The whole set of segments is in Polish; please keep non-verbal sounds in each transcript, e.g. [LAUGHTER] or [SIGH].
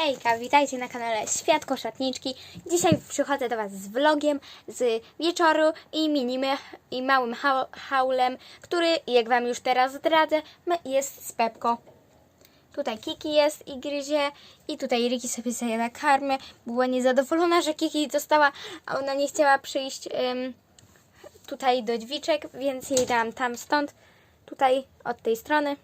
Hejka, witajcie na kanale Świat Koszatniczki. Dzisiaj przychodzę do Was z vlogiem z wieczoru i minimy i małym hau- haulem, który, jak Wam już teraz zdradzę, jest z Pepko. Tutaj Kiki jest i gryzie i tutaj Riki sobie zajada karmę. Była niezadowolona, że Kiki dostała, a ona nie chciała przyjść ym, tutaj do drzwiczek, więc jej dałam tam stąd, tutaj od tej strony.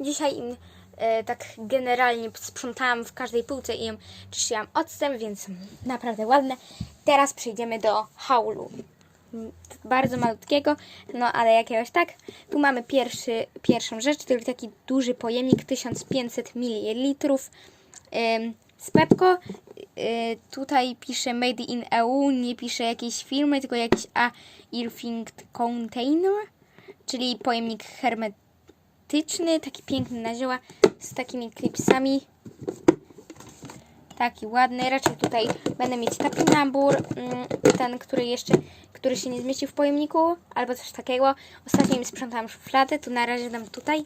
Dzisiaj im e, tak generalnie sprzątałam w każdej półce i ją czyściłam octem, więc naprawdę ładne. Teraz przejdziemy do haulu. Mm, Bardzo malutkiego, no ale jakiegoś tak. Tu mamy pierwszy, pierwszą rzecz, czyli taki duży pojemnik 1500 ml z Pepko. Tutaj pisze Made in EU, nie pisze jakiejś firmy, tylko jakiś A Earthing Container, czyli pojemnik hermetyczny, taki piękny na zioła z takimi klipsami. Taki ładny. Raczej tutaj będę mieć taki nabór, mm, ten, który jeszcze, który się nie zmieścił w pojemniku, albo coś takiego. Ostatnio mi sprzątałam szufladę, tu na razie dam tutaj.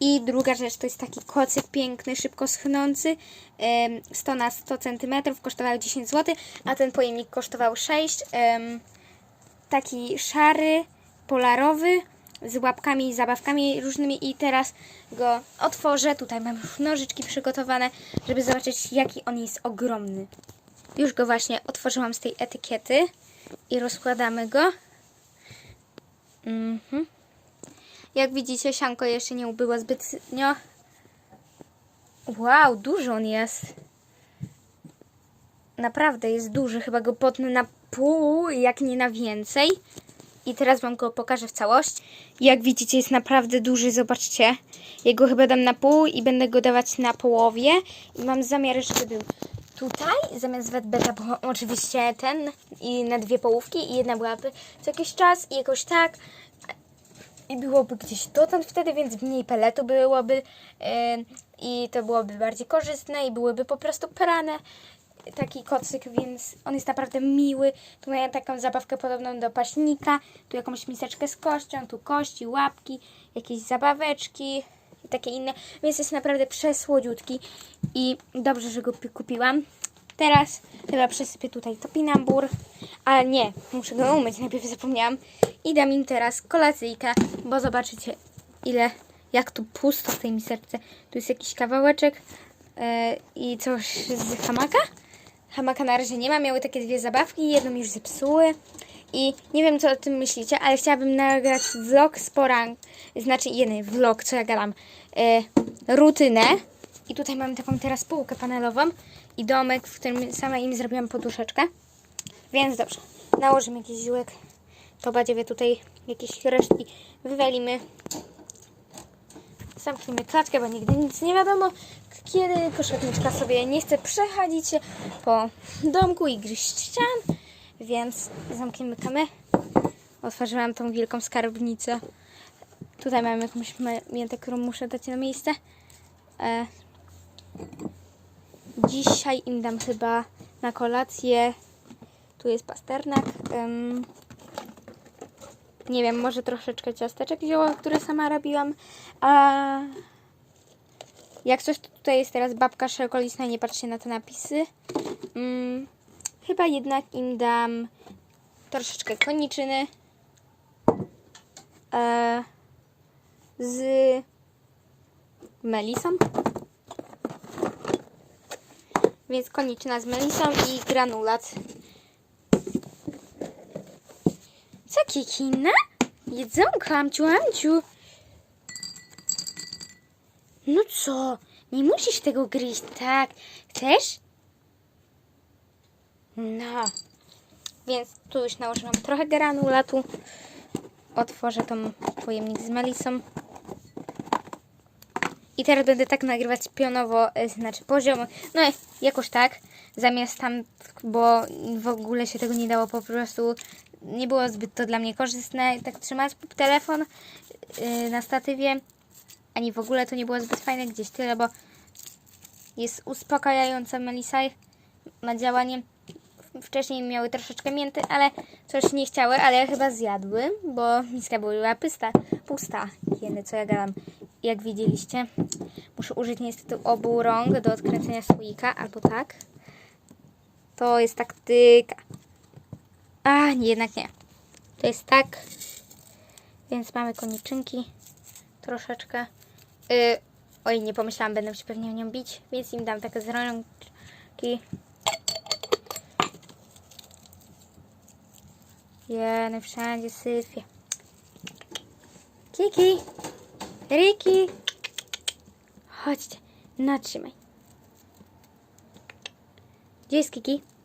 I druga rzecz to jest taki kocyk piękny, szybko schnący. em, 100 na 100 cm, kosztował 10 zł, a ten pojemnik kosztował 6. em, taki szary, polarowy, z łapkami zabawkami różnymi i teraz go otworzę. Tutaj mam już nożyczki przygotowane, żeby zobaczyć jaki on jest ogromny. Już go właśnie otworzyłam z tej etykiety i rozkładamy go. Mhm. Jak widzicie, sianko jeszcze nie ubyło zbytnio. Wow, duży on jest. Naprawdę jest duży. Chyba go potnę na pół, jak nie na więcej. I teraz Wam go pokażę w całości. Jak widzicie, jest naprawdę duży. Zobaczcie. Ja go chyba dam na pół i będę go dawać na połowie. I mam zamiar, żeby był tutaj, zamiast wetbeta, bo oczywiście ten i na dwie połówki i jedna byłaby co jakiś czas i jakoś tak i byłoby gdzieś dotąd wtedy, więc mniej peletu byłoby em, i to byłoby bardziej korzystne i byłyby po prostu prane taki kocyk, więc on jest naprawdę miły. Tu mają taką zabawkę podobną do paśnika, tu jakąś miseczkę z kością, tu kości, łapki, jakieś zabaweczki i takie inne, więc jest naprawdę przesłodziutki i dobrze, że go pi- kupiłam. Teraz chyba przesypię tutaj topinambur, ale nie, muszę go umyć, najpierw zapomniałam. I dam im teraz kolacyjkę, bo zobaczycie ile, jak tu pusto w tej miseczce. Tu jest jakiś kawałeczek e, i coś z hamaka. Hamaka na razie nie ma, miały takie dwie zabawki, jedną już zepsuły. I nie wiem, co o tym myślicie, ale chciałabym nagrać vlog z znaczy jeden vlog, co ja gadam, e, rutynę. I tutaj mamy taką teraz półkę panelową i domek, w którym sama im zrobiłam poduszeczkę. Więc dobrze, nałożymy jakiś ziółek, to badziewie tutaj jakieś resztki wywalimy. Zamknijmy klatkę, bo nigdy nic nie wiadomo, kiedy koszatniczka sobie nie chce przechodzić po domku i gryźć ścian, więc zamkniemy kamę. Otworzyłam tą wielką skarbnicę. Tutaj mam jakąś miętę, którą muszę dać na miejsce. E, dzisiaj im dam chyba na kolację. Tu jest pasternak. Nie wiem, może troszeczkę ciasteczek zioła, które sama robiłam. A jak coś, to tutaj jest teraz babka szerokolistna, nie patrzcie na te napisy. Mm, chyba jednak im dam troszeczkę koniczyny. E, z melisą. Więc koniczyna z melisą i granulat. Kikina? Jedzonko, amciu, amciu. No co? Nie musisz tego gryźć, tak? Chcesz? No. Więc tu już nałożyłam trochę granulatu. Otworzę tą pojemnik z melisą. I teraz będę tak nagrywać pionowo, e, znaczy poziomo. No jakoś tak. Zamiast tam, bo w ogóle się tego nie dało po prostu. Nie było zbyt to dla mnie korzystne. Tak trzymać telefon yy, na statywie. Ani w ogóle to nie było zbyt fajne gdzieś tyle, bo jest uspokajająca Melisa na działanie. Wcześniej miały troszeczkę mięty, ale coś nie chciały, ale chyba zjadły, bo miska była pusta, pusta. Jeny, co ja gadam, jak widzieliście. Muszę użyć niestety obu rąk do odkręcenia słoika, albo tak. To jest taktyka. A, jednak nie. To jest tak. Więc mamy koniczynki. Troszeczkę. Y, oj, nie pomyślałam, będę się pewnie o nią bić, więc im dam takie z rączki. Jeny, wszędzie syfie. Kiki! Riki! Chodźcie, natrzymaj. Gdzie jest Kiki?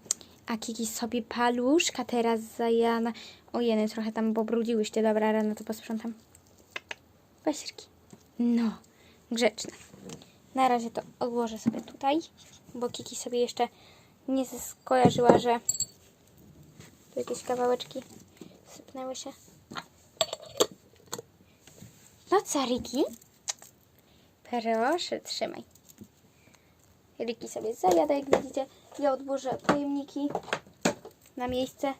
A Kiki sobie paluszka teraz zajana. O jeny, trochę tam pobrudziłyście. Dobra, rano to posprzątam. Riki. No, grzeczne. Na razie to odłożę sobie tutaj, bo Kiki sobie jeszcze nie skojarzyła, że tu jakieś kawałeczki sypnęły się. No co, Riki? Proszę, trzymaj. Riki sobie zajada, jak widzicie. Ja odłożę pojemniki na miejsce.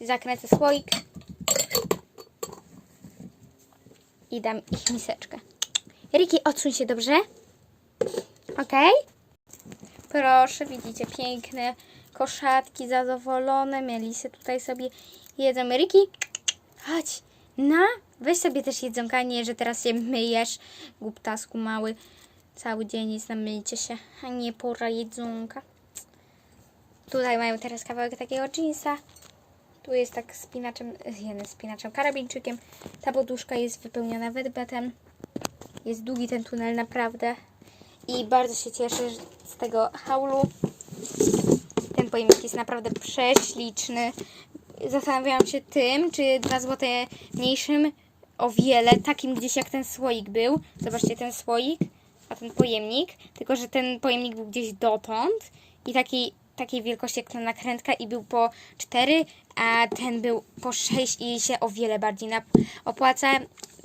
Zakręcę słoik. I dam ich miseczkę. Riki, odsuń się, dobrze? Okej? Proszę, widzicie, piękne koszatki zadowolone. Melisy tutaj sobie jedzą. Riki, chodź. Na, weź sobie też jedzonka, nie, że teraz się myjesz, głuptasku mały. Cały dzień na myjcie się, a nie pora jedzonka. Tutaj mają teraz kawałek takiego jeansa. Tu jest tak spinaczem, jeden spinaczem, karabinczykiem. Ta poduszka jest wypełniona wedbetem. Jest długi ten tunel, naprawdę. I bardzo się cieszę z tego haulu. Ten pojemnik jest naprawdę prześliczny. Zastanawiałam się tym, czy 2 zł mniejszym o wiele, takim gdzieś jak ten słoik był. Zobaczcie ten słoik, a ten pojemnik. Tylko, że ten pojemnik był gdzieś dotąd i taki, takiej wielkości jak ta nakrętka i był po 4, a ten był po 6 i się o wiele bardziej opłaca.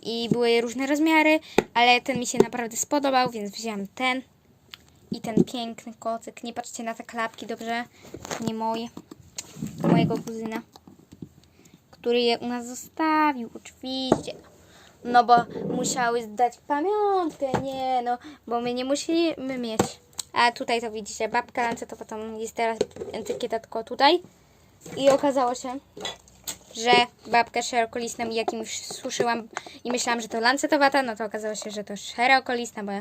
I były różne rozmiary, ale ten mi się naprawdę spodobał, więc wziąłem ten. I ten piękny kocyk. Nie patrzcie na te klapki, dobrze? Nie moje. Mojego kuzyna. Który je u nas zostawił, oczywiście. No bo musiały zdać pamiątkę, nie no, bo my nie musimy mieć. A tutaj to widzicie, babka lancetowa, tam jest teraz etykieta tylko tutaj. I okazało się, że babkę szerokolistną jakimś suszyłam i myślałam, że to lancetowata, no to okazało się, że to szerokolistna, bo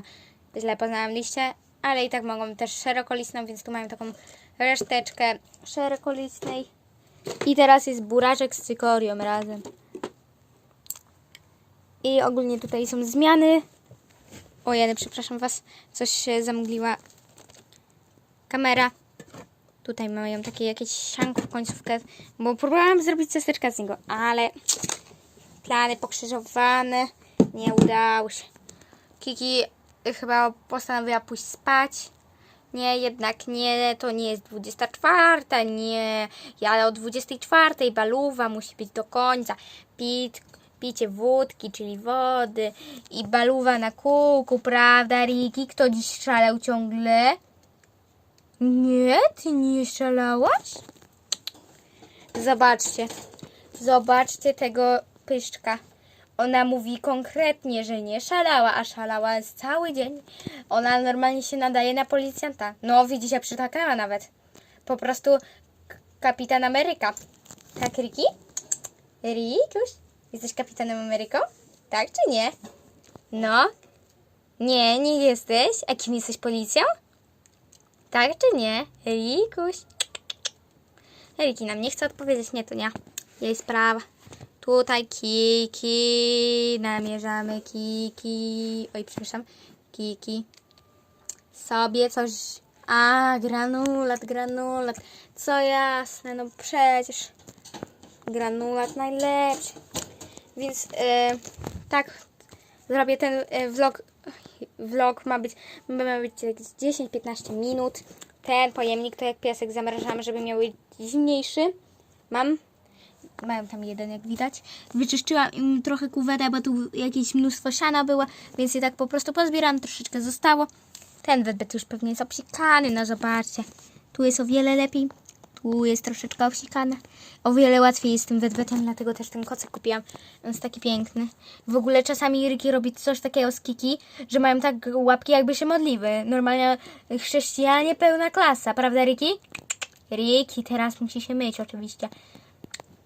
źle poznałam liście, ale i tak mogą też szerokolistną, więc tu mają taką reszteczkę szerokolistnej. I teraz jest buraczek z cykorią razem. I ogólnie tutaj są zmiany. O, ja przepraszam Was, coś się zamgliła kamera. Tutaj mają takie jakieś sianko w końcówkę, bo próbowałam zrobić ciasteczka z niego, ale plany pokrzyżowane, nie udało się. Kiki chyba postanowiła pójść spać. Nie, jednak nie, to nie jest 24, nie, ja o 24 baluwa musi być do końca. Pit, picie wódki, czyli wody i baluwa na kółku, prawda, Riki? Kto dziś szalał ciągle? Nie, ty nie szalałaś? Zobaczcie, zobaczcie tego pyszczka. Ona mówi konkretnie, że nie szalała, a szalała z cały dzień. Ona normalnie się nadaje na policjanta. No, widzicie, przytakała nawet. Po prostu kapitan Ameryka. Tak, Riki? Rikuś? Jesteś kapitanem Ameryką? Tak czy nie? No? Nie, nie jesteś. A kim jesteś policją? Tak czy nie? Rikuś? Riki nam nie chce odpowiedzieć. Nie, to nie. Jej sprawa. Tutaj kiki. Namierzamy kiki. Oj, przepraszam. Kiki. Sobie coś... A, granulat, granulat. Co jasne, no przecież. Granulat najlepszy. Więc e, tak, zrobię ten e, vlog. Vlog ma być, ma być jakieś 10-15 minut. Ten pojemnik to jak piasek zamrażamy, żeby miał być zimniejszy. Mam. Mają tam jeden, jak widać. Wyczyszczyłam im trochę kuwetę, bo tu jakieś mnóstwo siana było, więc je tak po prostu pozbieram. Troszeczkę zostało. Ten wedbet już pewnie jest obsikany, no zobaczcie. Tu jest o wiele lepiej. Tu jest troszeczkę obsikane. O wiele łatwiej jest tym wedwetem, dlatego też ten kocyk kupiłam. On jest taki piękny. W ogóle czasami Ryki robi coś takiego z Kiki, że mają tak łapki jakby się modliły. Normalnie chrześcijanie pełna klasa, prawda Ryki? Ryki teraz musi się myć oczywiście.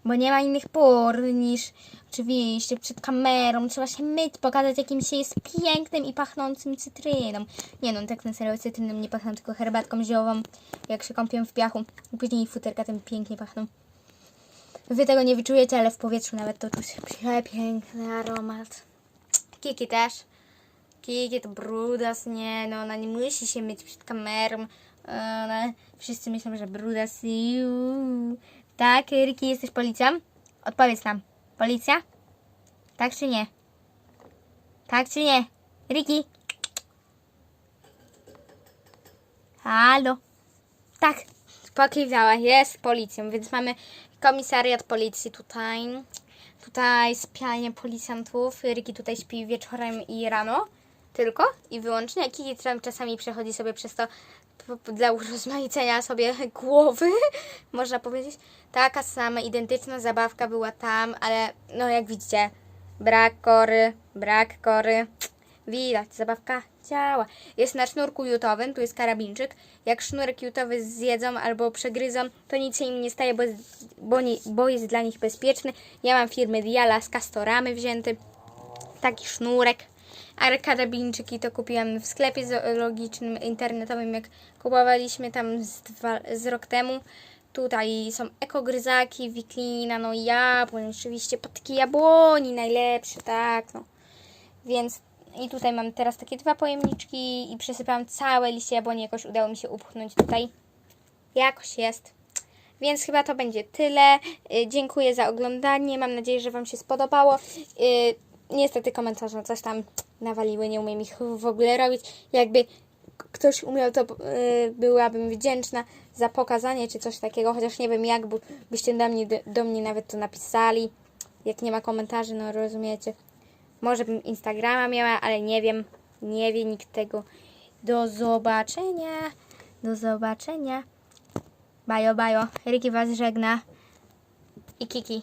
Bo nie ma innych pór niż oczywiście przed kamerą. Trzeba się myć, pokazać jakim się jest pięknym i pachnącym cytryną. Nie no, tak na serio cytryną nie pachną, tylko herbatką ziołową, jak się kąpię w piachu. I później futerka tym pięknie pachną. Wy tego nie wyczujecie, ale w powietrzu nawet to czuć przepiękny aromat. Kiki też. Kiki to brudas, nie no, ona nie musi się myć przed kamerą. Ona, wszyscy myślą, że brudas. Iu. Tak, Riki, jesteś policją? Odpowiedz nam. Policja? Tak czy nie? Tak czy nie? Riki? Halo? Tak, pokiwała, jest policją, więc mamy komisariat policji tutaj. Tutaj spialnie policjantów. Riki tutaj śpi wieczorem i rano. Tylko i wyłącznie. Kiki czasami przechodzi sobie przez to dla urozmaicenia sobie [LAUGHS] głowy, można powiedzieć. Taka sama, identyczna zabawka była tam, ale no jak widzicie, brak kory, brak kory. Widać, zabawka działa. Jest na sznurku jutowym, tu jest karabinczyk. Jak sznurek jutowy zjedzą albo przegryzą, to nic im nie staje, bo bo, nie, bo jest dla nich bezpieczny. Ja mam firmy Diala z Castoramy wzięty. Taki sznurek. A karabinczyki to kupiłam w sklepie zoologicznym, internetowym, jak kupowaliśmy tam z, dwa, z rok temu. Tutaj są ekogryzaki, wiklina, no jabłoń, oczywiście potki jabłoni, najlepsze, tak, no. Więc i tutaj mam teraz takie dwa pojemniczki i przesypałam całe liście jabłoni, jakoś udało mi się upchnąć tutaj. Jakoś jest. Więc chyba to będzie tyle. Y, Dziękuję za oglądanie. Mam nadzieję, że Wam się spodobało. Niestety komentarze coś tam nawaliły, nie umiem ich w ogóle robić. Jakby ktoś umiał, to y, byłabym wdzięczna za pokazanie czy coś takiego, chociaż nie wiem jak, byście do mnie, do mnie nawet to napisali. Jak nie ma komentarzy, no rozumiecie. Może bym Instagrama miała, ale nie wiem. Nie wie nikt tego. Do zobaczenia. Do zobaczenia. Bajo, bajo. Ryki was żegna. I Kiki.